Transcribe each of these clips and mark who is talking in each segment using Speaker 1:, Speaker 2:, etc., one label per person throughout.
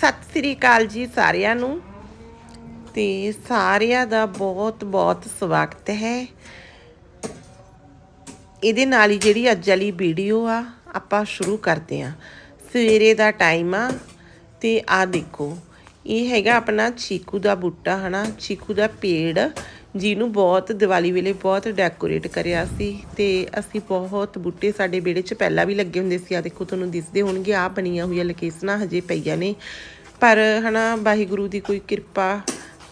Speaker 1: ਸਤਿ ਸ੍ਰੀ ਅਕਾਲ ਜੀ ਸਾਰਿਆਂ ਨੂੰ। ਤੇ ਸਾਰਿਆਂ ਦਾ ਬਹੁਤ ਬਹੁਤ ਸਵਾਗਤ ਹੈ। ਇਹਦੇ ਨਾਲ ਹੀ ਜਿਹੜੀ ਅੱਜ ਵਾਲੀ ਵੀਡੀਓ ਆ, ਆਪਾਂ ਸ਼ੁਰੂ ਕਰਦੇ ਆ ਸਵੇਰੇ ਦਾ ਟਾਈਮ ਆ, ਤੇ ਆ ਦੇਖੋ, ਇਹ ਹੈਗਾ ਆਪਣਾ ਚੀਕੂ ਦਾ ਬੂਟਾ, ਹਨਾ? ਚੀਕੂ ਦਾ ਪੇੜ। ਜਿਹਨੂੰ ਬਹੁਤ ਦੀਵਾਲੀ ਵੇਲੇ ਬਹੁਤ ਡੈਕੋਰੇਟ ਕਰਿਆ ਸੀ ਤੇ ਅਸੀਂ ਬਹੁਤ ਬੂਟੇ ਸਾਡੇ ਵਿਹੜੇ 'ਚ ਪਹਿਲਾਂ ਵੀ ਲੱਗੇ ਹੁੰਦੇ ਸੀ। ਆ ਦੇਖੋ, ਤੁਹਾਨੂੰ ਦਿਸਦੇ ਹੋਣਗੇ ਆ ਬਣੀਆਂ ਹੋਈਆਂ ਲੋਕੇਸ਼ਨਾਂ ਹਜੇ ਪਈਆਂ ਨੇ। ਪਰ ਹਨਾ, ਵਾਹਿਗੁਰੂ ਦੀ ਕੋਈ ਕਿਰਪਾ,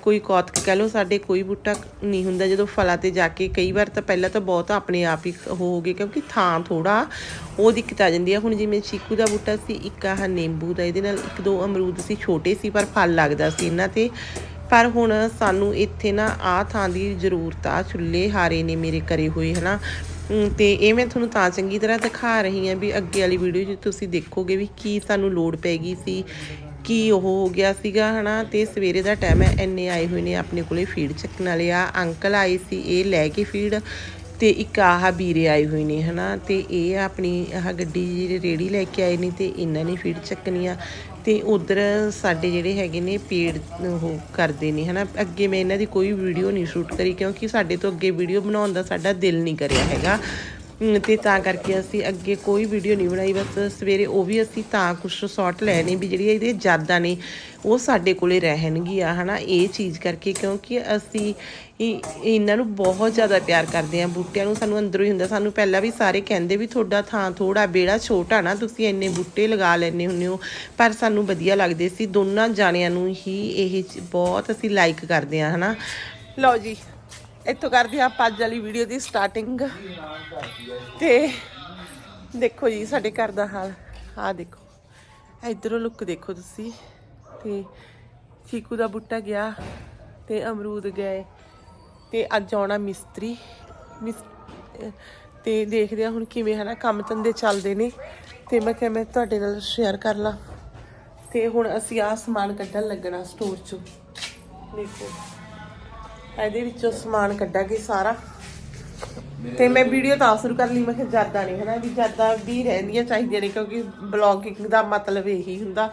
Speaker 1: ਕੋਈ ਕੌਤਕ ਕਹਿ ਲਓ, ਸਾਡੇ ਕੋਈ ਬੂਟਾ ਨਹੀਂ ਹੁੰਦਾ। ਜਦੋਂ ਫਲਾਂ ਤੇ ਜਾ ਕੇ ਕਈ ਵਾਰ ਤਾਂ ਪਹਿਲਾਂ ਤਾਂ ਬਹੁਤ ਆਪਣੇ ਆਪ ਹੀ ਹੋ ਗਏ, ਕਿਉਂਕਿ ਥਾਂ ਥੋੜਾ ਉਹ ਦਿੱਕਤ ਆ ਜਾਂਦੀ ਆ। ਹੁਣ ਜਿਵੇਂ ਚੀਕੂ ਦਾ ਬੂਟਾ ਸੀ, ਇੱਕ ਆਹ ਨਿੰਬੂ ਦਾ, ਇਹਦੇ ਨਾਲ ਇੱਕ ਦੋ ਅਮਰੂਦ ਸੀ, ਛੋਟੇ ਸੀ, ਪਰ ਫਲ ਲੱਗਦਾ ਸੀ ਇਹਨਾਂ ਤੇ। ਪਰ ਹੁਣ ਸਾਨੂੰ ਇੱਥੇ ਨਾ ਆਹ ਥਾਂ ਦੀ ਜ਼ਰੂਰਤ ਆ। ਚੁੱਲ੍ਹੇ ਹਾਰੇ ਨੇ ਮੇਰੇ ਕਰੇ ਹੋਏ, ਹਨਾ? ਅਮ ਤੇ ਇਹ ਮੈਂ ਤੁਹਾਨੂੰ ਤਾਂ ਚੰਗੀ ਤਰ੍ਹਾਂ ਦਿਖਾ ਰਹੀ ਹਾਂ ਵੀ ਅੱਗੇ ਵਾਲੀ ਵੀਡੀਓ 'ਚ ਤੁਸੀਂ ਦੇਖੋਗੇ ਵੀ ਕੀ ਸਾਨੂੰ ਲੋੜ ਪੈ ਗਈ ਸੀ, ਕੀ ਉਹ ਹੋ ਗਿਆ ਸੀਗਾ, ਹਨਾ? ਤੇ ਸਵੇਰੇ ਦਾ ਟਾਈਮ ਹੈ, ਇੰਨੇ ਆਏ ਹੋਏ ਨੇ ਆਪਣੇ ਕੋਲੇ ਫੀਡ ਚੱਕਣ ਵਾਲੇ ਆ। ਅੰਕਲ ਆਏ ਸੀ, ਇਹ ਲੈ ਕੇ ਫੀਡ ਤੇ ਇੱਕ ਆਹ ਵੀਰੇ ਆਏ ਹੋਏ ਨੇ, ਹਨਾ? ਤੇ ਇਹ ਆਪਣੀ ਆਹ ਗੱਡੀ ਜਿਹੜੀ ਰੇੜੀ ਲੈ ਕੇ ਆਏ ਨੇ ਤੇ ਇਹਨਾਂ ਨੇ ਫੀਡ ਚੱਕਣੀ ਆ। ਤੇ ਉਧਰ ਸਾਡੇ ਜਿਹੜੇ ਹੈਗੇ ਨੇ ਪੇੜ ਉਹ ਕਰਦੇ ਨੇ, ਹਨਾ? ਅੱਗੇ ਮੈਂ ਇਹਨਾਂ ਦੀ ਕੋਈ ਵੀਡੀਓ ਨਹੀਂ ਸ਼ੂਟ ਕਰੀ ਕਿਉਂਕਿ ਸਾਡੇ ਤੋਂ ਅੱਗੇ ਵੀਡੀਓ ਬਣਾਉਣ ਦਾ ਸਾਡਾ ਦਿਲ ਨਹੀਂ ਕਰਿਆ ਹੈਗਾ। ਤੇ ਤਾਂ ਕਰਕੇ ਅਸੀਂ ਅੱਗੇ ਕੋਈ ਵੀਡੀਓ ਨਹੀਂ ਬਣਾਈ। ਬਸ ਸਵੇਰੇ ਉਹ ਵੀ ਅਸੀਂ ਤਾਂ ਕੁਝ ਸ਼ਾਰਟ ਲੈਣੇ ਵੀ ਜਿਹੜੀਆਂ ਇਹਦੇ ਯਾਦਾਂ ਨੇ, ਉਹ ਸਾਡੇ ਕੋਲੇ ਰਹਿਣਗੀਆਂ, ਹਨਾ? ਇਹ ਚੀਜ਼ ਕਰਕੇ ਕਿਉਂਕਿ ਅਸੀਂ ਇਹਨਾਂ ਨੂੰ ਬਹੁਤ ਜ਼ਿਆਦਾ ਪਿਆਰ ਕਰਦੇ ਆ ਬੂਟਿਆਂ ਨੂੰ ਸਾਨੂੰ ਅੰਦਰੋਂ ਹੀ ਹੁੰਦਾ। ਸਾਨੂੰ ਪਹਿਲਾਂ ਵੀ ਸਾਰੇ ਕਹਿੰਦੇ ਵੀ ਤੁਹਾਡਾ ਥਾਂ ਥੋੜਾ ਬੇੜਾ ਛੋਟਾ ਨਾ, ਤੁਸੀਂ ਇੰਨੇ ਬੂਟੇ ਲਗਾ ਲੈਣੇ ਹੁੰਦੇ ਹੋ। ਪਰ ਸਾਨੂੰ ਵਧੀਆ ਲੱਗਦੇ ਸੀ। ਦੋਨਾਂ ਜਾਣਿਆਂ ਨੂੰ ਹੀ ਇਹ ਬਹੁਤ ਅਸੀਂ ਲਾਈਕ ਕਰਦੇ ਆ ਹਨਾ? ਲਓ ਜੀ ਇੱਥੋਂ ਕਰਦੇ ਆ ਆਪਾਂ ਅੱਜ ਵਾਲੀ ਵੀਡੀਓ ਦੀ ਸਟਾਰਟਿੰਗ ਤੇ ਦੇਖੋ ਜੀ, ਸਾਡੇ ਘਰ ਦਾ ਹਾਲ। ਆਹ ਦੇਖੋ। ਇਧਰੋਂ ਲੁੱਕ ਦੇਖੋ ਤੁਸੀਂ। ਤੇ ਚੀਕੂ ਦਾ ਬੂਟਾ ਗਿਆ, ਤੇ ਅਮਰੂਦ ਗਏ, ਤੇ ਅੱਜ ਆਉਣਾ ਮਿਸਤਰੀ। ਮਿਸ ਅਹ ਤੇ ਦੇਖਦੇ ਆ ਹੁਣ ਕਿਵੇਂ ਹਨਾ, ਕੰਮ ਧੰਦੇ ਚੱਲਦੇ ਨੇ। ਤੇ ਮੈਂ ਕਿਹਾ ਮੈਂ ਤੁਹਾਡੇ ਨਾਲ ਸ਼ੇਅਰ ਕਰ ਲਾਂ। ਤੇ ਹੁਣ ਅਸੀਂ ਆਹ ਸਮਾਨ ਕੱਢਣ ਲੱਗਣਾ ਸਟੋਰ ਚੋਂ। ਦੇਖੋ। ਇਹਦੇ ਵਿੱਚੋਂ ਸਮਾਨ ਕੱਢਾਂਗੇ ਸਾਰਾ। ਤੇ ਮੈਂ ਵੀਡੀਓ ਤਾਂ ਸ਼ੁਰੂ ਕਰ ਲਈ, ਮੈਂ ਕਿਹਾ ਜ਼ਿਆਦਾ ਨਹੀਂ, ਹਨਾ, ਵੀ ਜ਼ਿਆਦਾ ਵੀ ਰਹਿੰਦੀਆਂ ਚਾਹੀਦੀਆਂ ਨੇ, ਕਿਉਂਕਿ ਬਲੌਗਿੰਗ ਦਾ ਮਤਲਬ ਇਹੀ ਹੁੰਦਾ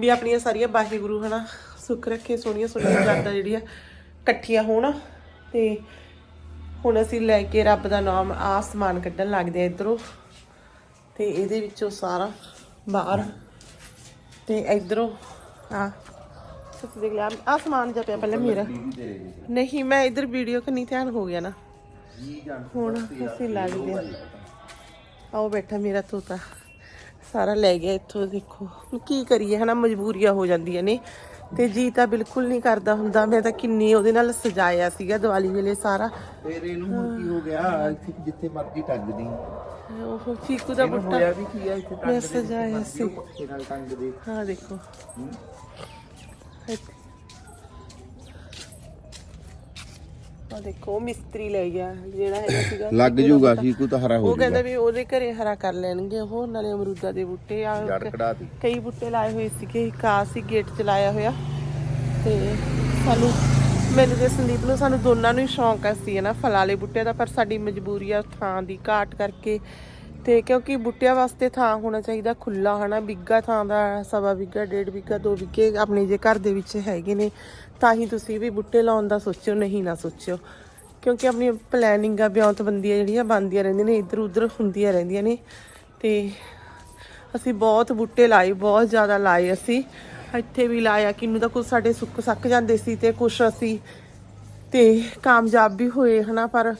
Speaker 1: ਵੀ ਆਪਣੀਆਂ ਸਾਰੀਆਂ ਵਾਹਿਗੁਰੂ, ਹਨਾ, ਸੁੱਖ ਰੱਖੇ, ਸੋਹਣੀਆਂ ਸੋਹਣੀਆਂ ਜ਼ਿਆਦਾ ਜਿਹੜੀਆਂ ਇਕੱਠੀਆਂ ਹੋਣ। ਤੇ ਹੁਣ ਅਸੀਂ ਲੈ ਕੇ ਰੱਬ ਦਾ ਨਾਮ ਸਮਾਨ ਕੱਢਣ ਲੱਗਦੇ ਆ ਇਧਰੋਂ। ਤੇ ਇਹਦੇ ਵਿੱਚੋਂ ਸਾਰਾ ਬਾਹਰ। ਤੇ ਇਧਰੋਂ ਆ ਸੱਚ ਦੇਖ ਲਿਆ। ਆਸਮਾਨ ਜਾ ਪਿਆ ਪਹਿਲਾਂ ਮੇਰਾ। ਨਹੀਂ ਮੈਂ ਇਧਰ ਵੀਡੀਓ ਕਰਨੀ ਧਿਆਨ ਹੋ ਗਿਆ ਨਾ। ਹੁਣ ਅਸੀਂ ਲੱਗਦੇ ਆ ਆਓ ਬੈਠਾ ਮੇਰਾ ਤੋਤਾ ਸਾਰਾ ਲੈ ਗਿਆ ਇੱਥੋਂ ਦੇਖੋ। ਕੀ ਕਰੀਏ ਹਨਾ ਮਜਬੂਰੀਆਂ ਹੋ ਜਾਂਦੀਆਂ ਨੇ। ਤੇ ਜੀ ਤਾਂ ਬਿਲਕੁਲ ਨਹੀਂ ਕਰਦਾ ਹੁੰਦਾ। ਮੈਂ ਤਾਂ ਕਿੰਨੀ ਉਹਦੇ ਨਾਲ ਸਜਾਇਆ ਸੀਗਾ ਦੀਵਾਲੀ ਵੇਲੇ ਸਾਰਾ।
Speaker 2: ਫੇਰ ਇਹਨੂੰ ਹੁਣ ਕੀ ਹੋ ਗਿਆ? ਇੱਥੇ ਜਿੱਥੇ ਮਰਜ਼ੀ ਟੰਗਦੀ
Speaker 1: ਉਹ ਚੀਕੂ ਦਾ ਬੁੱਟਾ। ਮੈਂ ਸਜਾਇਆ ਸੀ। ਹਾਂ ਦੇਖੋ। ਆ ਦੇਖੋ ਉਹ ਮਿਸਤਰੀ ਲੈ ਗਿਆ ਜਿਹੜਾ ਹੈਗਾ ਸੀਗਾ
Speaker 2: ਲੱਗ ਜੂਗਾ ਸੀ ਕੋ ਤਾਂ ਹਰਾ ਹੋ
Speaker 1: ਉਹ ਕਹਿੰਦਾ ਵੀ ਉਹਦੇ ਘਰੇ ਹਰਾ ਕਰ ਲੈਣਗੇ ਉਹ ਨਾਲੇ ਅਮਰੂਦਾਂ ਦੇ ਬੂਟੇ ਆ।
Speaker 2: ਜੜ ਕਢਾਤੀ
Speaker 1: ਕਈ ਬੂਟੇ ਲਾਏ ਹੋਏ ਸੀਗੇ ਸੀ ਗੇਟ ਚ ਲਾਇਆ ਹੋਇਆ। ਤੇ ਸਾਨੂੰ ਮੈਨੂੰ ਤੇ ਸੰਦੀਪ ਨੂੰ ਸਾਨੂੰ ਦੋਨਾਂ ਨੂੰ ਹੀ ਸ਼ੌਂਕ ਆ ਸੀ ਨਾ ਫਲਾਂ ਵਾਲੇ ਬੂਟੇ ਦਾ ਪਰ ਸਾਡੀ ਮਜਬੂਰੀ ਆ ਥਾਂ ਦੀ ਘਾਟ ਕਰਕੇ ਤੇ ਕਿਉਂਕਿ ਬੂਟਿਆਂ ਵਾਸਤੇ ਥਾਂ ਹੋਣਾ ਚਾਹੀਦਾ ਖੁੱਲਾ ਹਨਾ? ਬਿੱਗਾ ਥਾਂ ਦਾ, ਸਵਾ ਬਿੱਗਾ, ਡੇਢ ਬਿੱਗਾ, ਦੋ ਬਿੱਗੇ ਆਪਣੇ ਜੇ ਘਰ ਦੇ ਵਿੱਚ ਹੈਗੇ ਨੇ, ਤਾਂ ਹੀ ਤੁਸੀਂ ਵੀ ਬੂਟੇ ਲਾਉਣ ਦਾ ਸੋਚਿਓ, ਨਹੀਂ ਨਾ ਸੋਚਿਓ। ਕਿਉਂਕਿ ਆਪਣੀ ਪਲੈਨਿੰਗਾਂ ਆ ਬਿਉਂਤਬੰਦੀਆਂ ਜਿਹੜੀਆਂ ਬਣਦੀਆਂ ਰਹਿੰਦੀਆਂ ਨੇ ਇੱਧਰ ਉੱਧਰ ਹੁੰਦੀਆਂ ਰਹਿੰਦੀਆਂ ਨੇ। ਤੇ ਅਸੀਂ ਬਹੁਤ ਬੂਟੇ ਲਾਏ, ਬਹੁਤ ਜ਼ਿਆਦਾ ਲਾਏ ਅਸੀਂ। ਇੱਥੇ ਵੀ ਲਾਇਆ, ਕਿੰਨੂੰ ਤਾਂ ਕੁਝ ਸਾਡੇ ਸੁੱਕ ਸੱਕ ਜਾਂਦੇ ਸੀ ਤੇ ਕੁਝ ਅਸੀਂ ਤੇ ਕਾਮਯਾਬ ਵੀ ਹੋਏ, ਹਨਾ? ਪਰ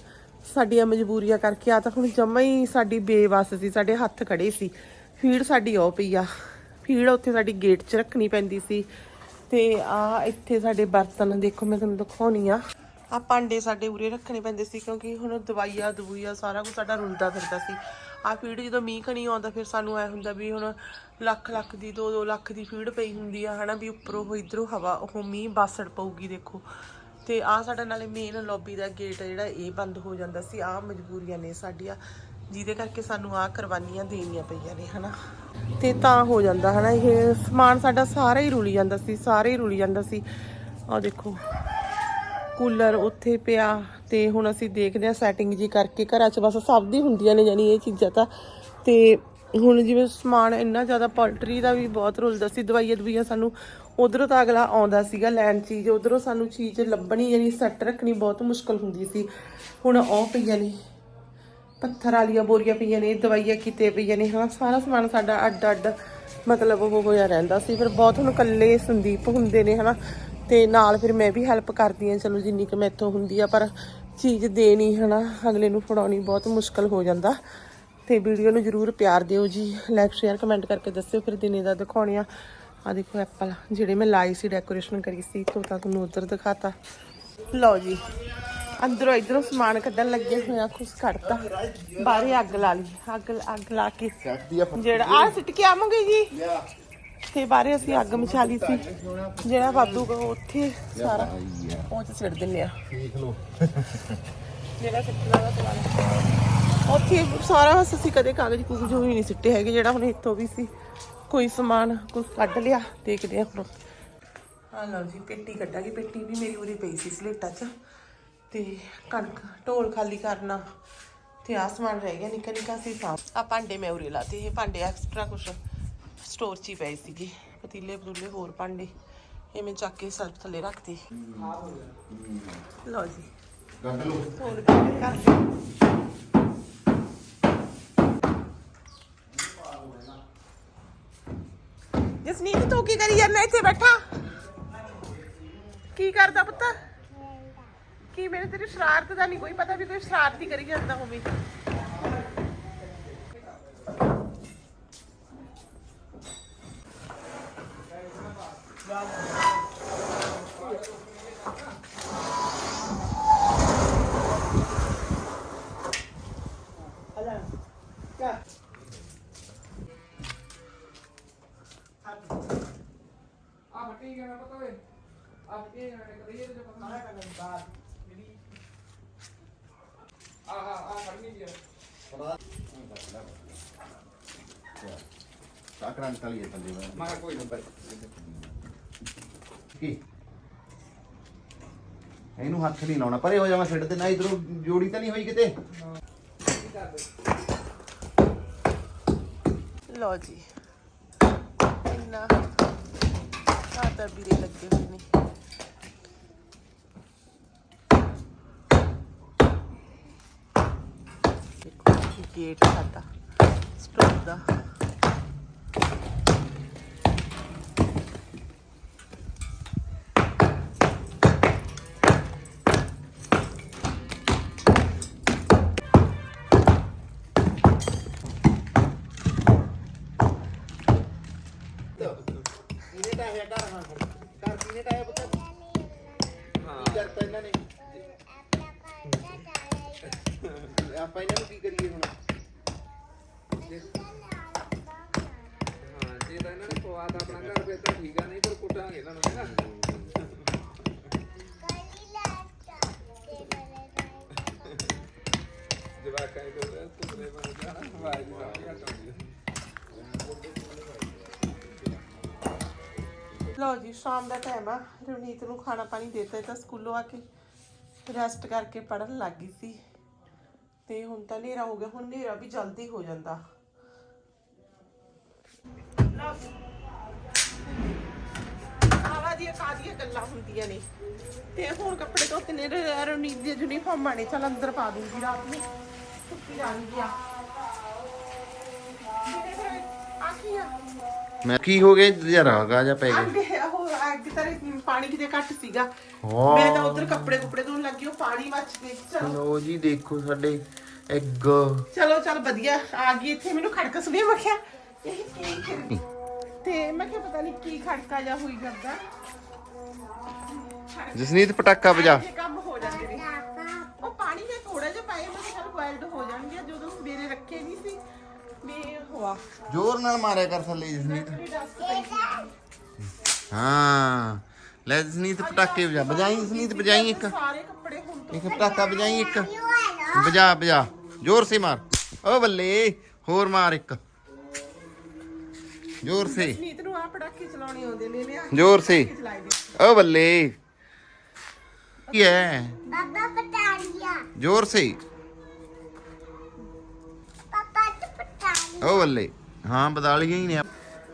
Speaker 1: ਸਾਡੀਆਂ ਮਜਬੂਰੀਆਂ ਕਰਕੇ ਆ ਤਾਂ ਹੁਣ ਜਮਾ ਹੀ ਸਾਡੀ ਬੇਵਸ ਸੀ, ਸਾਡੇ ਹੱਥ ਖੜੇ ਸੀ। ਫੀਡ ਸਾਡੀ ਉਹ ਪਈ ਆ। ਫੀਡ ਉੱਥੇ ਸਾਡੀ ਗੇਟ 'ਚ ਰੱਖਣੀ ਪੈਂਦੀ ਸੀ। ਤੇ ਆ ਇੱਥੇ ਸਾਡੇ ਬਰਤਨ ਦੇਖੋ, ਮੈਂ ਤੁਹਾਨੂੰ ਦਿਖਾਉਣੀ ਆ। ਆ ਭਾਂਡੇ ਸਾਡੇ ਉਰੇ ਰੱਖਣੇ ਪੈਂਦੇ ਸੀ, ਕਿਉਂਕਿ ਹੁਣ ਦਵਾਈਆਂ ਦਵਾਈਆਂ, ਸਾਰਾ ਕੁਝ ਸਾਡਾ ਰੁਲਦਾ ਫਿਰਦਾ ਸੀ। ਆ ਫੀਡ ਜਦੋਂ ਮੀਂਹ ਕਣੀ ਆਉਂਦਾ, ਫਿਰ ਸਾਨੂੰ ਐ ਹੁੰਦਾ ਵੀ ਹੁਣ ਲੱਖ ਲੱਖ ਦੀ 2-2 ਲੱਖ ਦੀ ਫੀਡ ਪਈ ਹੁੰਦੀ ਆ, ਹਨਾ, ਵੀ ਉੱਪਰੋਂ ਉਹ ਇਧਰੋਂ ਹਵਾ, ਉਹ ਮੀਂਹ ਬਾਸੜ ਪਊਗੀ, ਦੇਖੋ। ਤੇ ਆ ਸਾਡਾ ਨਾਲੇ ਮੇਨ ਲੌਬੀ ਦਾ ਗੇਟ ਜਿਹੜਾ, ਇਹ ਬੰਦ ਹੋ ਜਾਂਦਾ ਸੀ। ਆ ਮਜਬੂਰੀਆਂ ਨੇ ਸਾਡੀਆਂ। ਜਿਹਦੇ ਕਰਕੇ ਸਾਨੂੰ ਆ ਕੁਰਬਾਨੀਆਂ ਦੇਣੀਆਂ ਪਈਆਂ ਨੇ, ਹਨਾ? ਤੇ ਤਾਂ ਹੋ ਜਾਂਦਾ, ਹਨਾ? ਇਹ ਸਮਾਨ ਸਾਡਾ ਸਾਰਾ ਹੀ ਰੁਲੀ ਜਾਂਦਾ ਸੀ, ਸਾਰੇ ਹੀ ਰੁਲੀ ਜਾਂਦਾ ਸੀ। ਆ ਦੇਖੋ, ਕੂਲਰ ਉੱਥੇ ਪਿਆ ਤੇ ਹੁਣ ਅਸੀਂ ਦੇਖਦੇ ਆ ਸੈਟਿੰਗ ਜੀ ਕਰਕੇ। ਘਰਾਂ 'ਚ ਬਸ ਸਭ ਦੀ ਹੁੰਦੀਆਂ ਨੇ ਜਾਨੀ ਇਹ ਚੀਜ਼ਾਂ ਤਾਂ। ਤੇ ਹੁਣ ਜਿਵੇਂ ਸਮਾਨ ਇੰਨਾ ਜ਼ਿਆਦਾ ਪੋਲਟਰੀ ਦਾ ਵੀ ਬਹੁਤ ਰੁਲਦਾ ਸੀ ਦਵਾਈਆਂ ਦਵਾਈਆਂ ਸਾਨੂੰ ਉਧਰੋਂ ਤਾਂ ਅਗਲਾ ਆਉਂਦਾ ਸੀਗਾ ਲੈਣ ਚੀਜ਼, ਉਧਰੋਂ ਸਾਨੂੰ ਚੀਜ਼ ਲੱਭਣੀ ਯਾਨੀ ਸੈੱਟ ਰੱਖਣੀ ਬਹੁਤ ਮੁਸ਼ਕਲ ਹੁੰਦੀ ਸੀ। ਹੁਣ ਉਹ ਪਈਆਂ ਨੇ, ਪੱਥਰ ਵਾਲੀਆਂ ਬੋਰੀਆਂ ਪਈਆਂ ਨੇ, ਦਵਾਈਆਂ ਕਿਤੇ ਪਈਆਂ ਨੇ, ਹਾਂ, ਸਾਰਾ ਸਮਾਨ ਸਾਡਾ ਅੱਡ ਅੱਡ ਮਤਲਬ ਉਹ ਹੋਇਆ ਰਹਿੰਦਾ ਸੀ। ਫਿਰ ਬਹੁਤ ਹੁਣ ਇਕੱਲੇ ਸੰਦੀਪ ਹੁੰਦੇ ਨੇ, ਹਨਾ, ਤੇ ਨਾਲ ਫਿਰ ਮੈਂ ਵੀ ਹੈਲਪ ਕਰਦੀ ਹਾਂ, ਚਲੋ ਜਿੰਨੀ ਕੁ ਮੈਥੋਂ ਹੁੰਦੀ ਆ, ਪਰ ਚੀਜ਼ ਦੇਣੀ, ਹਨਾ, ਅਗਲੇ ਨੂੰ ਫੜਾਉਣੀ ਬਹੁਤ ਮੁਸ਼ਕਲ ਹੋ ਜਾਂਦਾ। ਤੇ ਵੀਡੀਓ ਨੂੰ ਜਰੂਰ ਪਿਆਰ ਦਿਓ ਜੀ। ਲਾਈਕ ਸ਼ੇਅਰ ਕਮੈਂਟ ਕਰਕੇ ਦੱਸਿਓ ਫਿਰ ਦਿਨੇ ਦਾ ਦਿਖਾਉਣੇ ਆ ਆ ਦੇਖੋ ਐਪਲ ਜਿਹੜੇ ਮੈਂ ਲਾਈ ਸੀ ਡੈਕੋਰੇਸ਼ਨ ਕਰੀ ਸੀ ਤੋਤਾ ਤੁਹਾਨੂੰ ਉਧਰ ਦਿਖਾਤਾ। ਲਓ ਜੀ ਅੰਦਰੋਂ ਇਧਰੋਂ ਸਮਾਨ ਕੱਢਣ ਲੱਗੇ ਹੋਇਆ ਕੁਛ ਕੱਢਤਾ। ਬਾਹਰੇ ਅੱਗ ਲਾ ਲਈ ਅੱਗ ਅੱਗ ਲਾ ਕੇ ਜਿਹੜਾ ਆ ਸਿੱਟ ਕੇ ਆਵਾਂਗੇ ਜੀ। ਤੇ ਬਾਹਰੇ ਅਸੀਂ ਅੱਗ ਮਚਾ ਲਈ ਸੀ। ਜਿਹੜਾ ਵਾਧੂ ਉੱਥੇ ਸਾਰਾ ਉਹ ਚ ਸਿੱਟ ਦਿੰਨੇ ਆ।
Speaker 2: ਦੇਖ ਲਓ।
Speaker 1: ਜਿਹੜਾ ਸਿੱਟਣਾ ਦਾ ਸਮਾਨ। ਉੱਥੇ ਸਾਰਾ ਬਸ ਅਸੀਂ ਕਦੇ ਕਾਗਜ਼ ਕੁਗਜ਼ ਹੋਈ ਨਹੀਂ ਸਿੱਟੇ ਹੈਗੇ ਜਿਹੜਾ ਹੁਣ ਇੱਥੋਂ ਵੀ ਸੀ। ਕੋਈ ਸਮਾਨ ਕੁਝ ਕੱਢ ਲਿਆ ਦੇਖਦੇ ਆ ਹੁਣ। ਆ ਲਓ ਜੀ ਪੇਟੀ ਕੱਢਾਂਗੇ। ਪੇਟੀ ਵੀ ਮੇਰੀ ਉਰੀ ਪਈ ਸੀ ਸਲੇਟਾਂ 'ਚ। ਤੇ ਕਣਕ ਢੋਲ ਖਾਲੀ ਕਰਨਾ ਤੇ ਆ ਸਮਾਨ ਰਹਿ ਗਿਆ ਨਿੱਕਾ ਨਿੱਕਾ ਸੀ। ਸਾਫ਼ ਆ ਭਾਂਡੇ ਮੈਂ ਉਰੇ ਲਾਤੇ ਇਹ ਭਾਂਡੇ ਐਕਸਟਰਾ ਕੁਛ ਸਟੋਰ 'ਚ ਹੀ ਪਏ ਸੀਗੇ। ਪਤੀਲੇ ਪਤੂਲੇ ਹੋਰ ਭਾਂਡੇ। ਇਹ ਮੈਂ ਚੱਕ ਕੇ ਸਲਫ ਥੱਲੇ ਰੱਖਤੀ। ਲਓ ਜੀ।
Speaker 2: ਕੱਢ ਲਓ।
Speaker 1: ਹੋਰ ਕੰਮ ਕਰ ਲਿਓ। ਜਸਨੀਤ ਤੂੰ ਕੀ ਕਰੀ ਜਾਂਦਾ ਇੱਥੇ ਬੈਠਾ? ਕੀ ਕਰਦਾ ਪੁੱਤ? ਕੀ ਮੇਰੇ ਤੇਰੀ ਸ਼ਰਾਰਤ ਦਾ ਨਹੀਂ ਕੋਈ ਪਤਾ ਵੀ ਕੋਈ ਸ਼ਰਾਰਤ ਕਰੀ ਜਾਂਦਾ ਹੋਵੇ।
Speaker 2: ਸਾਕਰਾਂ ਨਿਕਲੀ ਹੈ ਥੱਲੇ ਮੈਂ ਕੋਈ ਨੰਬਰ ਕੀ? ਇਹਨੂੰ ਹੱਥ ਨਹੀਂ ਲਾਉਣਾ। ਪਰੇ ਹੋ ਜਾ ਮੈਂ ਛੱਡ ਤੇ ਨਾ ਇਧਰੋਂ ਜੋੜੀ ਤਾਂ ਨਹੀਂ ਹੋਈ ਕਿਤੇ।
Speaker 1: ਲਓ ਜੀ। ਇੰਨਾ ਆ ਤਾਂ ਵੀਰੇ ਲੱਗੇ ਹੋਏ ਨੇ। ਦੇਖੋ ਇਹ ਗੇਟ ਸਾਡਾ ਸਟੋਰ ਦਾ।
Speaker 2: ਇਹਨੇ ਤਾਂ ਹੈ ਘਰ ਹਾਂ ਘਰ ਕਿਨੇ ਤਾਂ ਹੈ ਪੁੱਤ ਹਾਂ ਕੀ ਕਰਤਾ ਇਹਨਾਂ ਨੇ ਆਪਾਂ ਇਹਨਾਂ ਨੂੰ ਕੀ ਕਰੀਏ ਹੁਣ
Speaker 3: ਹਾਂ ਜੇ ਤਾਂ ਇਹਨਾਂ ਨੇ ਪਵਾਤਾ ਆਪਣਾ ਘਰ ਫਿਰ ਤਾਂ ਠੀਕ ਆ ਨਹੀਂ ਫਿਰ ਕੁੱਟਾਂਗੇ ਇਹਨਾਂ ਨੂੰ ਚੰਗਾ ਜਵਾਕਾਂ ਹੀ ਕੋਲ ਤੁਸਰੇ ਬਣ ਜਾਣਾ ਆਵਾਜ਼ ਨਹੀਂ ਸਾਹ
Speaker 1: ਲਓ ਜੀ, ਸ਼ਾਮ ਦਾ ਟਾਈਮ ਆ। ਰਵਨੀਤ ਨੂੰ ਖਾਣਾ ਪਾਣੀ ਦੇਤਾ ਤਾਂ ਸਕੂਲੋਂ ਆ ਕੇ ਰੈਸਟ ਕਰਕੇ ਪੜਨ ਲੱਗ ਗਈ ਸੀ। ਤੇ ਹੁਣ ਤਾਂ ਹਨੇਰਾ ਹੋ ਗਿਆ, ਹੁਣ ਹਨੇਰਾ ਵੀ ਜਲਦੀ ਹੋ ਜਾਂਦਾ। ਆਵਾ ਦੀਆਂ ਕਾਦੀਆਂ ਗੱਲਾਂ ਹੁੰਦੀਆਂ ਨੇ। ਤੇ ਹੁਣ ਕੱਪੜੇ ਧੋਤੇ ਨੇ, ਰ- ਰਵਨੀਤ ਦੀ ਯੂਨੀਫਾਰਮਾਂ ਨੇ ਚਲ ਅੰਦਰ ਪਾ ਦੂੰਗੀ ਰਾਤ ਨੂੰ। ਸੁੱਕੀ ਜਾਣਗੀਆਂ ਆ। ਕੀ ਆ
Speaker 2: ਮੈਂ ਕੀ ਹੋ ਗਿਆ ਜਰਾ ਗਾ ਜਾ ਪੈ ਗਿਆ?
Speaker 1: ਅੱਗੇ ਉਹ ਅੱਗੇ ਤਾਂ ਪਾਣੀ ਕਿਤੇ ਘੱਟ ਸੀਗਾ। ਮੈਂ ਤਾਂ ਉਧਰ ਕੱਪੜੇ ਕੁਪੜੇ ਧੋਣ ਲੱਗੀ ਉਹ ਪਾਣੀ ਮੱਚ ਗਈ ਚਲੋ।
Speaker 2: ਲੋ ਜੀ ਦੇਖੋ ਸਾਡੇ ਐਗ
Speaker 1: ਚਲੋ ਚਲ ਵਧੀਆ ਆ ਗਈ ਇੱਥੇ ਮੈਨੂੰ ਖੜਕਾ ਸੁਣਿਆ ਮੈਂ ਕਿਹਾ ਇਹ ਕੀ ਕਰੀ? ਤੇ ਮੈਂ ਕਿਹਾ ਪਤਾ ਨਹੀਂ ਕੀ ਖੜਕਾ ਜਾ ਹੋਈ ਕਰਦਾ
Speaker 2: ਜਸਨੀਤ ਪਟਾਕਾ ਵਜਾ।
Speaker 1: ਇਹ ਵੀ ਹੋਆ
Speaker 2: ਜ਼ੋਰ ਨਾਲ ਮਾਰਿਆ ਕਰ ਥੱਲੇ ਜਸਨੀਤ। ਹਾਂ। ਲੈ ਜਸਨੀਤ ਪਟਾਕੇ ਵਜਾ। ਵਜਾਈ ਜਸਨੀਤ ਵਜਾਈ ਇੱਕ।
Speaker 1: ਸਾਰੇ ਕੱਪੜੇ ਹੁਣ ਤੋਂ
Speaker 2: ਇੱਕ ਪਟਾਕਾ ਵਜਾਈ ਇੱਕ। ਵਜਾ ਵਜਾ। ਜ਼ੋਰ ਸੇ ਮਾਰ। ਓ ਬੱਲੇ ਹੋਰ ਮਾਰ ਇੱਕ। ਜ਼ੋਰ ਸੇ।
Speaker 1: ਨੀਤ ਨੂੰ ਆ ਪੜਾਕੇ ਚਲਾਉਣੇ ਆਉਂਦੇ ਨੇ ਨੇ
Speaker 2: ਜ਼ੋਰ ਸੇ।
Speaker 1: ਚਲਾਈ ਦੇ
Speaker 2: ਓ ਬੱਲੇ। ਕੀ ਹੈ?
Speaker 4: ਪਾਪਾ ਪਟਾਲੀਆ
Speaker 2: ਜ਼ੋਰ ਸੇ। ਉਹ ਬੱਲੇ। ਹਾਂ, ਬਦਾਲੀਆਂ ਹੀ ਨੇ।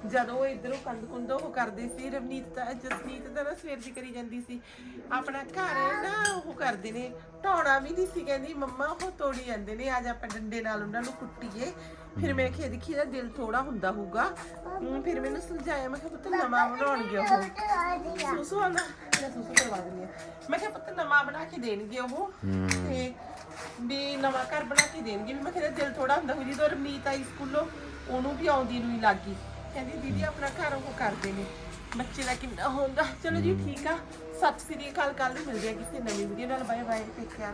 Speaker 1: ਜਦੋਂ ਉਹ ਇਧਰੋਂ ਕੰਧ ਕੁੰਦ ਉਹ ਕਰਦੇ ਸੀ, ਰਵਨੀਤ ਤਾਂ, ਜਸਨੀਤ ਤਾਂ ਨਾ ਸਵੇਰ ਦੀ ਕਰੀ ਜਾਂਦੀ ਸੀ। ਆਪਣਾ ਘਰ ਨਾ ਉਹ ਕਰਦੇ ਨੇ ਢਾਉਣਾ ਵੀ ਨਹੀਂ ਸੀ, ਕਹਿੰਦੀ, ਮੰਮਾ, ਉਹ ਤੋੜੀ ਜਾਂਦੇ ਨੇ ਅੱਜ ਆਪਾਂ ਡੰਡੇ ਨਾਲ ਉਹਨਾਂ ਨੂੰ ਕੁੱਟੀਏ। ਫਿਰ ਮੈਂ ਕਿਹਾ ਦੇਖੀ ਦਾ ਦਿਲ ਥੋੜਾ ਹੁੰਦਾ ਹੋਊਗਾ। ਫਿਰ ਮੈਨੂੰ ਸਮਝਾਇਆ, ਮੈਂ ਕਿਹਾ, ਪੁੱਤ, ਨਵਾਂ ਬਣਾਉਣਗੇ ਉਹ। ਸੁਸੂ ਆਉਂਦਾ ਮੈਂ ਸੁਸੂ ਕਰਵਾ ਦਿੰਦੀ ਹਾਂ ਮੈਂ ਕਿਹਾ ਪੁੱਤ ਨਵਾਂ ਬਣਾ ਕੇ ਦੇਣਗੇ ਉਹ। ਤੇ ਵੀ ਨਵਾਂ ਘਰ ਬਣਾ ਕੇ ਦੇਣਗੇ। ਵੀ ਮੈਂ ਕਿਹਾ ਦਿਲ ਥੋੜਾ ਹੁੰਦਾ ਹੋ ਜਦੋਂ ਰਵਨੀਤ ਆਈ ਸਕੂਲੋਂ ਉਹਨੂੰ ਵੀ ਆਉਂਦੀ ਨੂੰ ਹੀ ਲੱਗੀ ਕਹਿੰਦੀ ਦੀਦੀ ਆਪਣਾ ਘਰ ਉਹ ਕਰਦੇ ਨੇ। ਬੱਚੇ ਦਾ ਕਿੰਨਾ ਹੁੰਦਾ ਚਲੋ ਜੀ ਠੀਕ ਆ। ਸਤਿ ਸ੍ਰੀ ਅਕਾਲ ਕੱਲ ਨੂੰ ਮਿਲਦੇ ਆ ਕਿਸੇ ਨਵੀਂ ਵੀਡੀਓ ਨਾਲ। Bye bye take care